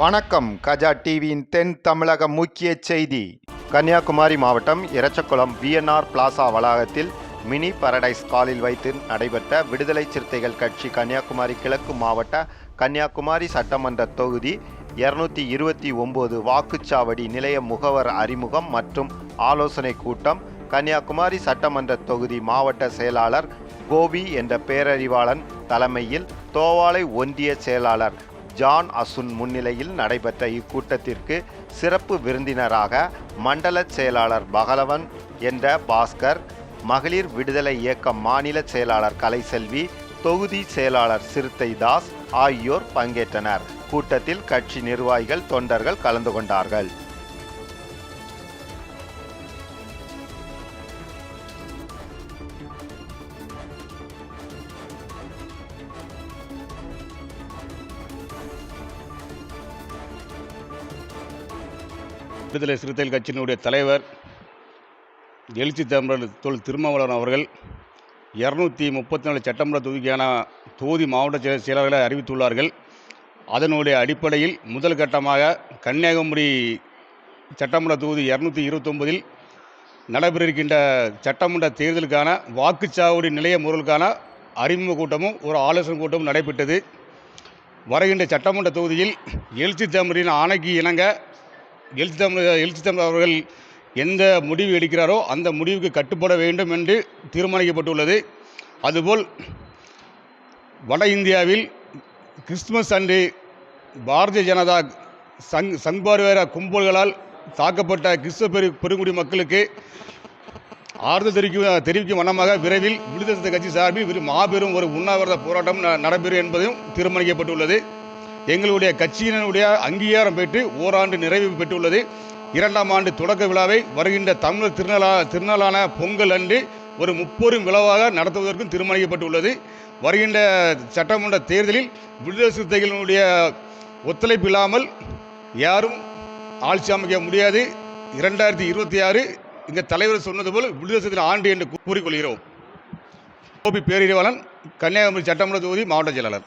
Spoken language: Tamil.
வணக்கம். கஜா டிவியின் தென் தமிழக முக்கிய செய்தி. கன்னியாகுமரி மாவட்டம் இரச்சக்குளம் விஎன்ஆர் பிளாசா வளாகத்தில் மினி பரடைஸ் காலில் வைத்து நடைபெற்ற விடுதலை சிறுத்தைகள் கட்சி கன்னியாகுமரி கிழக்கு மாவட்ட கன்னியாகுமரி சட்டமன்ற தொகுதி இருநூத்தி இருபத்தி ஒன்பது வாக்குச்சாவடி நிலைய முகவர் அறிமுகம் மற்றும் ஆலோசனை கூட்டம் கன்னியாகுமரி சட்டமன்ற தொகுதி மாவட்ட செயலாளர் கோபி என்ற பேரறிவாளன் தலைமையில் தோவாளை ஒன்றிய செயலாளர் ஜான் அசுன் முன்னிலையில் நடைபெற்ற இக்கூட்டத்திற்கு சிறப்பு விருந்தினராக மண்டல செயலாளர் பகலவன் என்ற பாஸ்கர் மகளிர் விடுதலை இயக்கம் மாநில செயலாளர் கலைசெல்வி தொகுதி செயலாளர் சிறுத்தை தாஸ் ஆகியோர் பங்கேற்றனர். கூட்டத்தில் கட்சி நிர்வாகிகள் தொண்டர்கள் கலந்து கொண்டார்கள். விடுதலை சிறுத்தைகள் கட்சியினுடைய தலைவர் எழுச்சி தமிழர் தொல் திருமாவளவன் அவர்கள் இரநூத்தி முப்பத்தி நாலு சட்டமன்ற தொகுதிக்கான தொகுதி மாவட்ட செயல- செயலாளர்களை அறிவித்துள்ளார்கள். அதனுடைய அடிப்படையில் முதல் கட்டமாக கன்னியாகுமரி சட்டமன்ற தொகுதி இரநூத்தி இருபத்தொன்பதில் நடைபெற இருக்கின்ற சட்டமன்ற தேர்தலுக்கான வாக்குச்சாவடி நிலைய முறைகளுக்கான அறிமுக கூட்டமும் ஒரு ஆலோசனை கூட்டமும் நடைபெற்றது. வருகின்ற சட்டமன்ற தொகுதியில் எழுச்சி தமிழின் ஆணைக்கு இணங்க எழுச்சி தமிழ் எழுச்சி தமிழ் அவர்கள் எந்த முடிவு எடுக்கிறாரோ அந்த முடிவுக்கு கட்டுப்பட வேண்டும் என்று தீர்மானிக்கப்பட்டுள்ளது. அதுபோல் வட இந்தியாவில் கிறிஸ்துமஸ் அன்று பாரதிய ஜனதா சங் சங்பார்வேர கும்பல்களால் தாக்கப்பட்ட கிறிஸ்துவ பெரு பெருங்குடி மக்களுக்கு ஆறுதல் தெரிவிக்கும் தெரிவிக்கும் வண்ணமாக விரைவில் விடுதலை கட்சி சார்பில் மாபெரும் ஒரு உண்ணாவிரத போராட்டம் ந- நடைபெறும் என்பதும் தீர்மானிக்கப்பட்டுள்ளது. எங்களுடைய கட்சியினுடைய அங்கீகாரம் பெற்று ஓராண்டு நிறைவு பெற்றுள்ளது. இரண்டாம் ஆண்டு தொடக்க விழாவை வருகின்ற தமிழர் திருநாளா திருநாளான பொங்கல் அன்று ஒரு முப்பெரும் விழாவாக நடத்துவதற்கும் தீர்மானிக்கப்பட்டுள்ளது. வருகின்ற சட்டமன்ற தேர்தலில் விடுதலை சிறுத்தைகளினுடைய ஒத்துழைப்பு இல்லாமல் யாரும் ஆட்சி அமைக்க முடியாது. இரண்டாயிரத்தி இருபத்தி ஆறு இந்த தலைவர் சொன்னது போல் விடுதலை சிறுத்தை ஆண்டு என்று கூறிக்கொள்கிறோம். கோபி பேரறிவாளன் கன்னியாகுமரி சட்டமன்ற தொகுதி மாவட்ட செயலாளர்.